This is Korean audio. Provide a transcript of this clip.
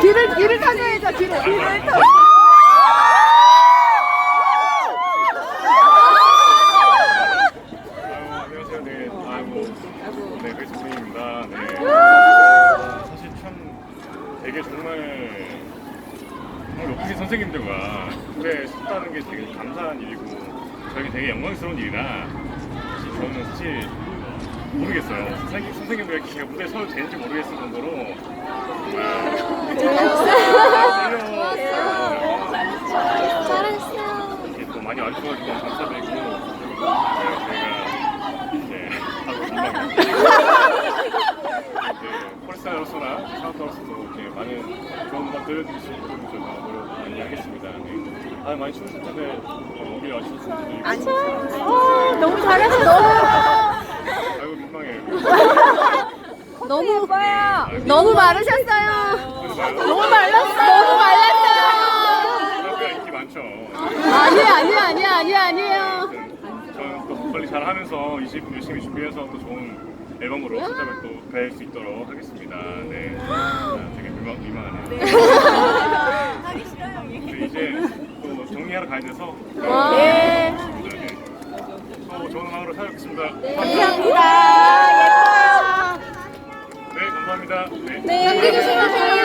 길을 길을 타셔야죠 길을. 길을 타. 안녕하세요. 네, 아이고, 네, 베이스입니다. 네. 아, 사실 참 되게 정말 정말 높으신 선생님들과 무대에 섰다는 게 되게 감사한 일이고 저에게 되게 영광스러운 일이라 사실 저는 사실 모르겠어요. 선생님, 선생님들 제가 무대에 서도 되는지 모르겠을 정도로 정말 잘했어요. 와주셔가지고 너무 감사드리고 이제 하고. 네, 폴스타로서나 사우스하우스도 이렇게 많은 좋은 음악 들려드릴 수 있도록 저희가 노력 많이 하겠습니다. 네. 아 많이 추우실 텐데 어, 오길 와주셔서 감사드리고 어, 너무 잘했어. 너무 아이고 민망해요. 너무 예뻐요. 너무 마르셨어요. 너무 너무 말랐어. 너무 말랐어요. 생각보다 인기 많죠. 아니 아니 아니 아니 아니에요. 저는 또 목관리 잘 하면서 20 열심히 준비해서 또 좋은 앨범으로 찾아뵐 또뵐수 있도록 하겠습니다. 네. 아, 되게 민망, 민망하네요. 하기 싫어요. 네, 이제 또 정리하러 가야 돼서. 네. 네. 또 좋은 음악으로 찾아뵙겠습니다. 감사합니다. 예뻐요. 네, 감사합니다. 네. 네, 연기 조심하세요.